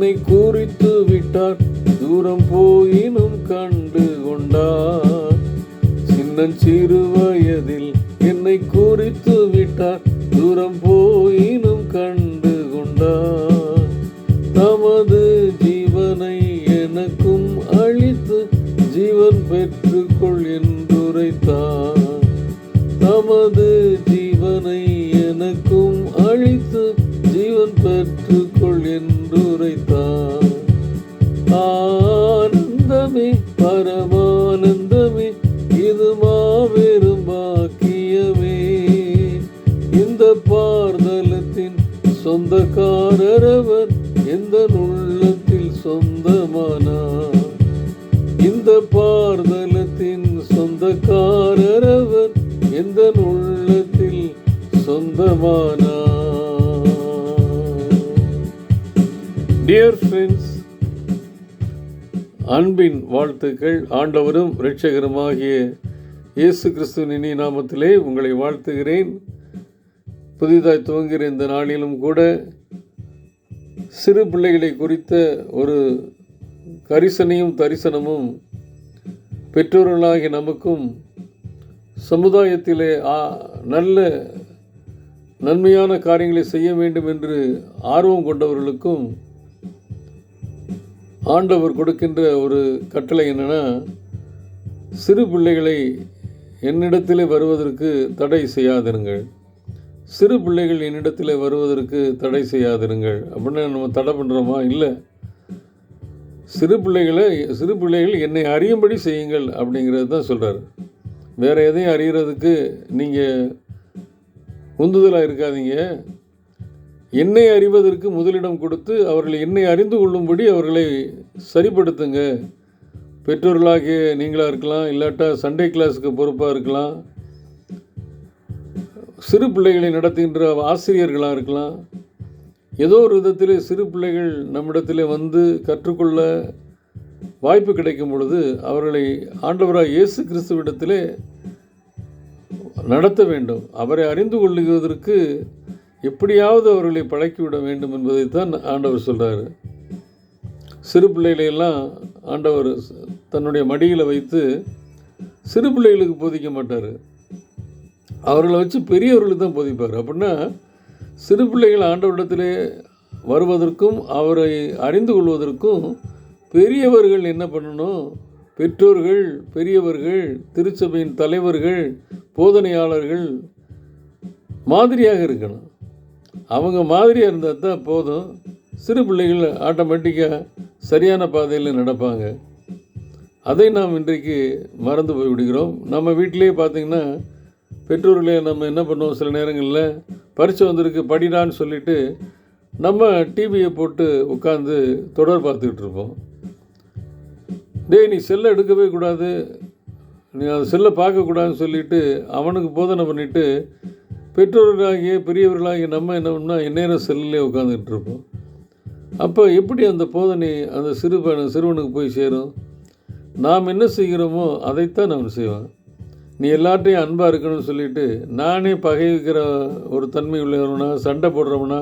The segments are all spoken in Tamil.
என்னை குறித்து விட்டார். தூரம் போயினும் கண்டு கொண்டார். சின்னஞ்சிறு வயதில் என்னை குறித்து விட்டார். தூரம் போயினும் கண்டு கொண்டார். ஆனந்தமே பரமானந்தமே இது மாபெரும் பாக்கியமே. இந்த பார்தலத்தின் சொந்தக்காரர் அவர் எந்த உள்ளத்தில் சொந்தமானார் இந்த பார்தலத்தின் சொந்தக்காரர் அவர் எந்த உள்ளத்தில் சொந்தமானார் டியர் ஃப்ரெண்ட்ஸ் அன்பின் வாழ்த்துக்கள் ஆண்டவரும் இரட்சகருமாகிய இயேசு கிறிஸ்துவின் இனி நாமத்திலே உங்களை வாழ்த்துகிறேன். புதிதாய் துவங்குகிற இந்த நாளிலும் கூட சிறு பிள்ளைகளை குறித்த ஒரு கரிசனையும் தரிசனமும் பெற்றோர்களாகிய நமக்கும் சமுதாயத்திலே ஆ- நல்ல நன்மையான காரியங்களை செய்ய வேண்டும் என்று ஆர்வம் கொண்டவர்களுக்கும் ஆண்டவர் கொடுக்கின்ற ஒரு கட்டளை என்னென்னா சிறு பிள்ளைகளை என்னிடத்திலே வருவதற்கு தடை செய்யாதிருங்கள். சிறு பிள்ளைகள் என்னிடத்திலே வருவதற்கு தடை செய்யாதிருங்கள். அப்படின்னு நம்ம தடை பண்ணுறோமா இல்லை. சிறு பிள்ளைகளை சிறு பிள்ளைகள் என்னை அறியும்படி செய்யுங்கள் அப்படிங்கிறது தான் சொல்கிறார் வேறு எதையும் அறியறதுக்கு நீங்கள் உந்துதலாக இருக்காதீங்க. என்னை அறிவதற்கு முதலிடம் கொடுத்து அவர்கள் என்னை அறிந்து கொள்ளும்படி அவர்களை சரிப்படுத்துங்க. பெற்றோர்களாகிய நீங்களாக இருக்கலாம் இல்லாட்டா சண்டே கிளாஸுக்கு பொறுப்பாக இருக்கலாம். சிறு பிள்ளைகளை நடத்துகின்ற ஆசிரியர்களாக இருக்கலாம். ஏதோ ஒரு விதத்தில் சிறு பிள்ளைகள் நம்மிடத்தில் வந்து கற்றுக்கொள்ள வாய்ப்பு கிடைக்கும் பொழுது அவர்களை ஆண்டவராக இயேசு கிறிஸ்துவிடத்திலே நடத்த வேண்டும். அவரை அறிந்து கொள்ளுவதற்கு எப்படியாவது அவர்களை பழக்கிவிட வேண்டும் என்பதைத்தான் ஆண்டவர் சொல்கிறாரு சிறு பிள்ளைகளையெல்லாம் ஆண்டவர் தன்னுடைய மடியில் வைத்து சிறு பிள்ளைகளுக்கு போதிக்க மாட்டார். அவர்களை வச்சு பெரியவர்களுக்கு தான் போதிப்பார். அப்படின்னா சிறு பிள்ளைகள் ஆண்டவரிடத்திலே வருவதற்கும் அவரை அறிந்து கொள்வதற்கும் பெரியவர்கள் என்ன பண்ணணும்? பெற்றோர்கள் பெரியவர்கள் திருச்சபையின் தலைவர்கள் போதனையாளர்கள் மாதிரியாக இருக்கணும். அவங்க மாதிரியாக இருந்தால் தான் போதும். சிறு பிள்ளைகள் ஆட்டோமேட்டிக்காக சரியான பாதையில் நடப்பாங்க. அதை நாம் இன்றைக்கு மறந்து போய் விடுகிறோம். நம்ம வீட்டிலே பார்த்திங்கன்னா பெற்றோர்களே நம்ம என்ன பண்ணுவோம்? சில நேரங்களில் பரீட்சை வந்திருக்கு படிடான்னு சொல்லிட்டு நம்ம டிவியை போட்டு உட்காந்து தொடர் பார்த்துக்கிட்டு இருப்போம். டேய் நீ செல்லை எடுக்கவே கூடாது. நீ அந்த செல்லை பார்க்கக்கூடாதுன்னு சொல்லிவிட்டு அவனுக்கு போதனை பண்ணிவிட்டு பெற்றோர்களாகிய பெரியவர்களாகிய நம்ம என்ன பண்ணால் எந்நேரம் செல்லிலே உட்காந்துக்கிட்டு இருப்போம். அப்போ எப்படி அந்த போதனை அந்த சிறு சிறுவனுக்கு போய் சேரும்? நாம் என்ன செய்கிறோமோ அதைத்தான் அவன் செய்வோம் நீ எல்லார்ட்டையும் அன்பாக இருக்கணும்னு சொல்லிட்டு நானே பகைவிக்கிற ஒரு தன்மை உள்ளவனா சண்டை போடுறவனா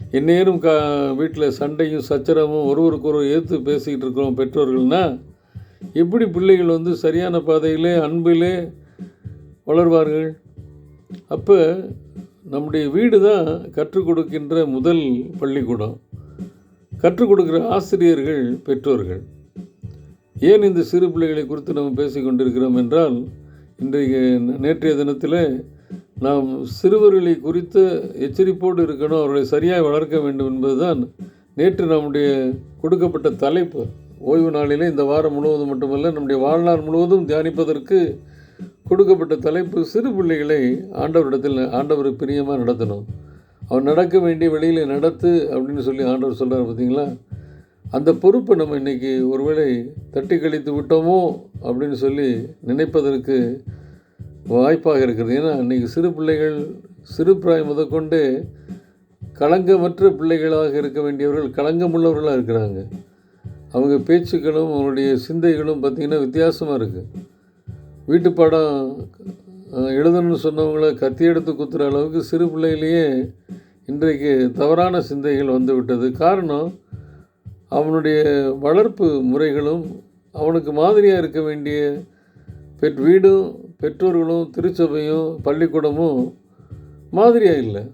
எந்நேரம் கா வீட்டில் சண்டையும் சச்சரவும் ஒருவருக்கு ஒருவர் ஏற்று பேசிக்கிட்டு இருக்கிறோம் பெற்றோர்கள்னா எப்படி பிள்ளைகள் வந்து சரியான பாதையிலே அன்பிலே வளர்வார்கள்? அப்போ நம்முடைய வீடு தான் கற்றுக் கொடுக்கின்ற முதல் பள்ளிக்கூடம். கற்றுக் கொடுக்குற ஆசிரியர்கள் பெற்றோர்கள். ஏன் இந்த சிறு பிள்ளைகளை குறித்து நம்ம பேசிக்கொண்டிருக்கிறோம் என்றால் இன்றைக்கு நேற்றைய தினத்தில் நாம் சிறுவர்களை குறித்த எச்சரிப்போடு இருக்கணும் அவர்களை சரியாக வளர்க்க வேண்டும் என்பதுதான் நேற்று நம்முடைய கொடுக்கப்பட்ட தலைப்பு. ஓய்வு நாளிலே இந்த வாரம் முழுவதும் மட்டுமல்ல நம்முடைய வாழ்நாள் முழுவதும் தியானிப்பதற்கு கொடுக்கப்பட்ட தலைப்பு சிறு பிள்ளைகளை ஆண்டவரிடத்தில் ஆண்டவர் பிரியமாக நடத்தணும். அவன் நடக்க வேண்டிய வழியில் நடத்து அப்படின்னு சொல்லி ஆண்டவர் சொல்கிறார் பார்த்தீங்களா அந்த பொறுப்பை நம்ம இன்றைக்கி ஒருவேளை தட்டி கழித்து விட்டோமோ அப்படின்னு சொல்லி நினைப்பதற்கு வாய்ப்பாக இருக்கிறது ஏன்னா இன்றைக்கி சிறு பிள்ளைகள் சிறு பிராயம் முதற்கொண்டு களங்கமற்ற பிள்ளைகளாக இருக்க வேண்டியவர்கள் களங்கமுள்ளவர்களாக இருக்கிறாங்க. அவங்க பேச்சுக்களும் அவங்களுடைய சிந்தைகளும் பார்த்திங்கன்னா வித்தியாசமாக இருக்குது வீட்டு பாடம் எழுதணும்னு சொன்னவங்கள கத்தி எடுத்து குத்துற அளவுக்கு சிறு பிள்ளையிலேயே இன்றைக்கு தவறான சிந்தைகள் வந்துவிட்டது. காரணம் அவனுடைய வளர்ப்பு முறைகளும் அவனுக்கு மாதிரியாக இருக்க வேண்டிய பெற் வீடும் பெற்றோர்களும் திருச்சபையும் பள்ளிக்கூடமும் மாதிரியாக இல்லை.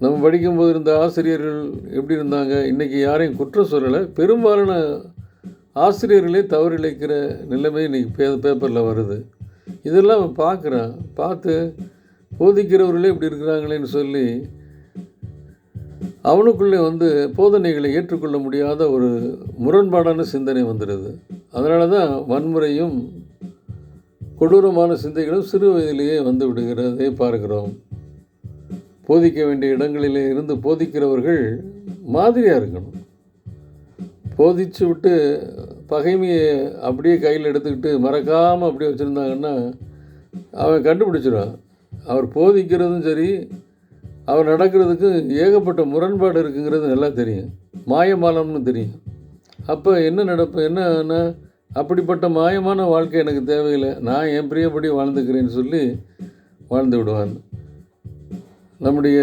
நம்ம படிக்கும்போது இருந்த ஆசிரியர்கள் எப்படி இருந்தாங்க? இன்றைக்கி யாரையும் குற்றம் சொல்லலை. பெரும்பாலான ஆசிரியர்களே தவறிழைக்கிற நிலைமை இன்றைக்கி பே பேப்பரில் வருது. இதெல்லாம் அவன் பார்க்குறான். பார்த்து போதிக்கிறவர்களே இப்படி இருக்கிறாங்களேன்னு சொல்லி அவனுக்குள்ளே வந்து போதனைகளை ஏற்றுக்கொள்ள முடியாத ஒரு முரண்பாடான சிந்தனை வந்துடுது. அதனால தான் வன்முறையும் கொடூரமான சிந்தைகளும் சிறு வயதிலேயே வந்து விடுகிறதை பார்க்கிறோம். போதிக்க வேண்டிய இடங்களிலே இருந்து போதிக்கிறவர்கள் மாதிரியாக இருக்கணும். போதிச்சு விட்டு பகைமையை அப்படியே கையில் எடுத்துக்கிட்டு மறக்காமல் அப்படியே வச்சுருந்தாங்கன்னா அவன் கண்டுபிடிச்சிடுவான் அவர் போதிக்கிறதும் சரி அவர் நடக்கிறதுக்கு ஏகப்பட்ட முரண்பாடு இருக்குங்கிறது நல்லா தெரியும். மாயமாலம்னு தெரியும். அப்போ என்ன நடப்பு என்னன்னா அப்படிப்பட்ட மாயமான வாழ்க்கை எனக்கு தேவையில்லை. நான் என் பிரியப்படி வாழ்ந்துக்கிறேன்னு சொல்லி வாழ்ந்து விடுவான். நம்முடைய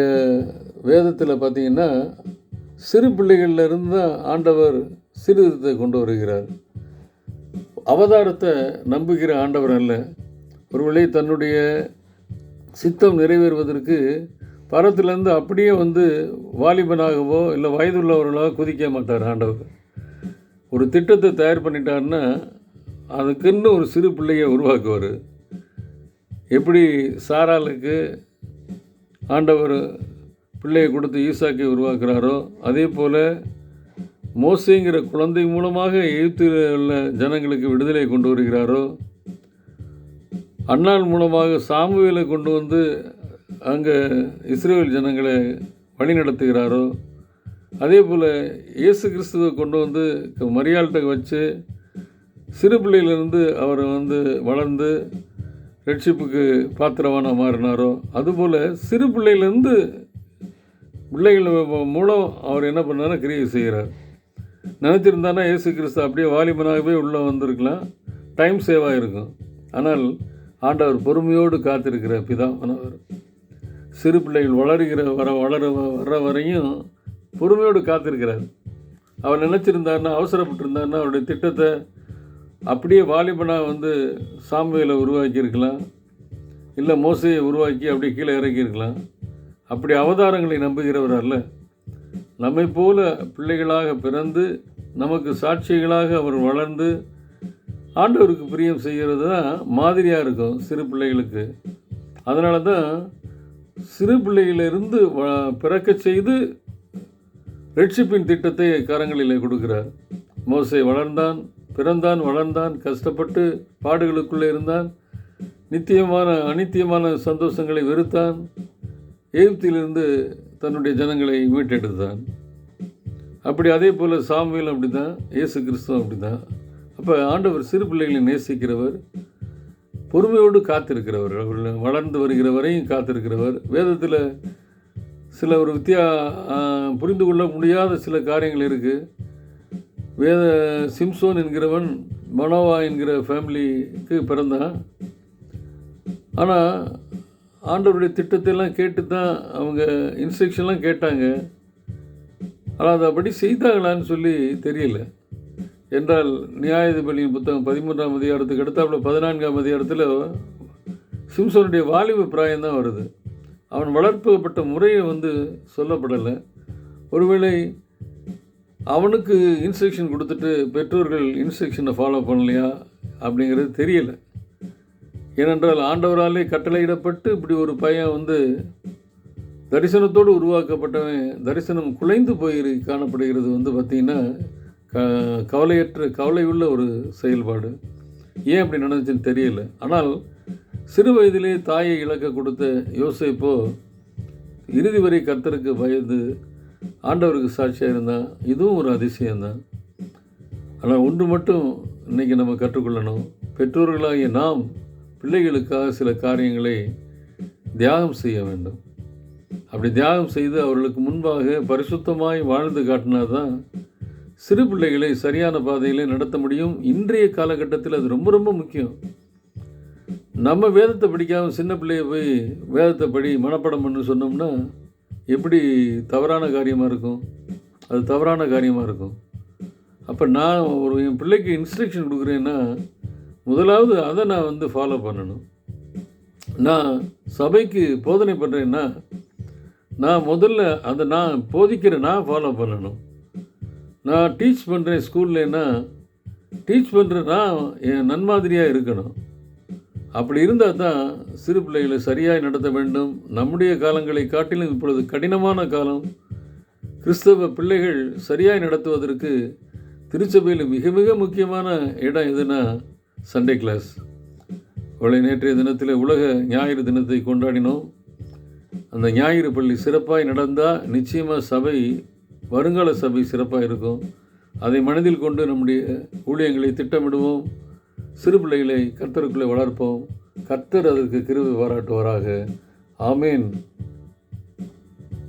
வேதத்தில் பார்த்தீங்கன்னா சிறு பிள்ளைகள்லேருந்து தான் ஆண்டவர் சீர்திருத்தத்தை கொண்டு வருகிறார். அவதாரத்தை நம்புகிற ஆண்டவர் அல்ல. ஒருவேளை தன்னுடைய சித்தம் நிறைவேறுவதற்கு பரத்திலேருந்து அப்படியே வந்து வாலிபனாகவோ இல்லை வயதுள்ளவர்களாக குதிக்க மாட்டார் ஆண்டவர். ஒரு திட்டத்தை தயார் பண்ணிட்டாருன்னா அதுக்குன்னு ஒரு சிறு பிள்ளையை உருவாக்குவார். எப்படி சாராளுக்கு ஆண்டவர் பிள்ளையை கொடுத்து ஈசாக்கை உருவாக்குறாரோ அதே போல் மோசைங்கிற குழந்தை மூலமாக எகிப்தில் உள்ள ஜனங்களுக்கு விடுதலை கொண்டு வருகிறாரோ? அண்ணாள் மூலமாக சாமுவேலை கொண்டு வந்து அங்கே இஸ்ரேல் ஜனங்களை வழிநடத்துகிறாரோ? அதே போல் இயேசு கிறிஸ்துவை கொண்டு வந்து மரியாள்கிட்ட வச்சு சிறு பிள்ளையிலேருந்து அவர் வந்து வளர்ந்து ரட்சிப்புக்கு பாத்திரமான மாறினாரோ? அதுபோல் சிறு பிள்ளையிலேருந்து பிள்ளைகள் மூலம் அவர் என்ன பண்ணாரா கிரியை செய்கிறார். நினச்சிருந்தானா இயேசு கிறிஸ்து அப்படியே வாலிபனாகவே உள்ளே வந்திருக்கலாம். டைம் சேவ் ஆகிருக்கும் ஆனால் ஆண்டவர் பொறுமையோடு காத்திருக்கிற பிதாமனவர் சிறு பிள்ளைகள் வளர்கிற வர வளர வர வரையும் பொறுமையோடு காத்திருக்கிறார். அவர் நினச்சிருந்தாருன்னா அவசரப்பட்டிருந்தாருன்னா அவருடைய திட்டத்தை அப்படியே வாலிபனாக வந்து சாமுவேலை உருவாக்கியிருக்கலாம். இல்லை மோசையை உருவாக்கி அப்படியே கீழே இறக்கியிருக்கலாம். அப்படி அவதாரங்களை நம்புகிறவர் அல்ல நம்மை போல பிள்ளைகளாக பிறந்து நமக்கு சாட்சிகளாக அவர் வளர்ந்து ஆண்டவருக்கு பிரியம் செய்கிறது தான் மாதிரியாக இருக்கும் சிறு பிள்ளைகளுக்கு. அதனால தான் சிறு பிள்ளைகளிலிருந்து வ பிறக்க செய்து ரட்சிப்பின் திட்டத்தை கரங்களிலே கொடுக்கிறார். மோசை வளர்ந்தான் பிறந்தான் வளர்ந்தான் கஷ்டப்பட்டு பாடுகளுக்குள்ளே இருந்தான் நித்தியமான அனித்தியமான சந்தோஷங்களை வெறுத்தான் எகிப்திலிருந்து தன்னுடைய ஜனங்களை மீட்டெடுத்தான். அப்படி அதே போல் சாமுவேல் அப்படி தான் இயேசு கிறிஸ்துவம் அப்படி தான் அப்போ ஆண்டவர் சிறு பிள்ளைகளை நேசிக்கிறவர் பொறுமையோடு காத்திருக்கிறவர் அவர்கள் வளர்ந்து வருகிற வரையும் காத்திருக்கிறவர். வேதத்தில் சில ஒரு வித்தியா புரிந்து கொள்ள முடியாத சில காரியங்கள் இருக்குது வேத சிம்சோன் என்கிறவன் மனோவா என்கிற ஃபேமிலிக்கு பிறந்தான். ஆனால் ஆண்டவருடைய திட்டத்தையெல்லாம் கேட்டு தான் அவங்க இன்ஸ்ட்ரக்ஷன்லாம் கேட்டாங்க. ஆனால் அதை அப்படி செய்தாங்களான்னு சொல்லி தெரியல. என்றால் நியாயாதிபதியின் புத்தகம் பதிமூன்றாம் அதிகாரத்துக்கு அடுத்தாப்புல பதினான்காம் அதிகாரத்தில் சிம்சனுடைய வாலிப பிராயம்தான் வருது. அவன் வளர்ப்பப்பட்ட முறையை வந்து சொல்லப்படலை. ஒருவேளை அவனுக்கு இன்ஸ்ட்ரக்ஷன் கொடுத்துட்டு பெற்றோர்கள் இன்ஸ்ட்ரக்ஷனை ஃபாலோ பண்ணலையா அப்படிங்கிறது தெரியலை. ஏனென்றால் ஆண்டவராலே கட்டளையிடப்பட்டு இப்படி ஒரு பையன் வந்து தரிசனத்தோடு உருவாக்கப்பட்டவன் தரிசனம் குலைந்து போயிரு காணப்படுகிறது வந்து பார்த்திங்கன்னா க கவலையற்ற கவலையுள்ள ஒரு செயல்பாடு. ஏன் அப்படி நடந்துச்சுன்னு தெரியல. ஆனால் சிறு வயதிலே தாயை இழக்க கொடுத்த யோசிப்போ இறுதி வரை கர்த்தருக்கு பயந்து ஆண்டவருக்கு சாட்சியாக இருந்தான். இதுவும் ஒரு அதிசயம்தான். ஆனால் ஒன்று மட்டும் இன்றைக்கி நம்ம கற்றுக்கொள்ளணும். பெற்றோர்களாகிய நாம் பிள்ளைகளுக்காக சில காரியங்களை தியாகம் செய்ய வேண்டும். அப்படி தியாகம் செய்து அவர்களுக்கு முன்பாக பரிசுத்தமாய் வாழ்ந்து காட்டினா தான் சிறு பிள்ளைகளை சரியான பாதையிலே நடத்த முடியும். இன்றைய காலகட்டத்தில் அது ரொம்ப ரொம்ப முக்கியம். நம்ம வேதத்தை படிக்காமல் சின்ன பிள்ளைய போய் வேதத்தை படி மனப்படம் பண்ணு சொன்னோம்னா எப்படி தவறான காரியமாக இருக்கும்? அது தவறான காரியமாக இருக்கும். அப்போ நான் ஒரு என் பிள்ளைக்கு இன்ஸ்ட்ரக்ஷன் கொடுக்குறேன்னா முதலாவது அதை நான் வந்து ஃபாலோ பண்ணணும். நான் சபைக்கு போதனை பண்ணுறேன்னா நான் முதல்ல அதை நான் போதிக்கிற நான் ஃபாலோ பண்ணணும். நான் டீச் பண்ணுறேன் ஸ்கூல்லன்னா டீச் பண்ணுற நான் என் நன்மாதிரியாக இருக்கணும். அப்படி இருந்தால் தான் சிறு பிள்ளைகளை சரியாக நடத்த வேண்டும். நம்முடைய காலங்களை காட்டிலும் இப்பொழுது கடினமான காலம். கிறிஸ்தவ பிள்ளைகள் சரியாய் நடத்துவதற்கு திருச்சபையில் மிக மிக முக்கியமான இடம் எதுனா சண்டே கிளாஸ் அவளை நேற்றைய தினத்தில் உலக ஞாயிறு தினத்தை கொண்டாடினோம். அந்த ஞாயிறு பள்ளி சிறப்பாக நடந்தால் நிச்சயமாக சபை வருங்கால சபை சிறப்பாக இருக்கும். அதை மனதில் கொண்டு நம்முடைய ஊழியங்களை திட்டமிடுவோம். சிறு பிள்ளைகளை கர்த்தருக்குள்ளே வளர்ப்போம். கர்த்தர் அதற்கு கிருபை பாராட்டுவாராக. ஆமேன்.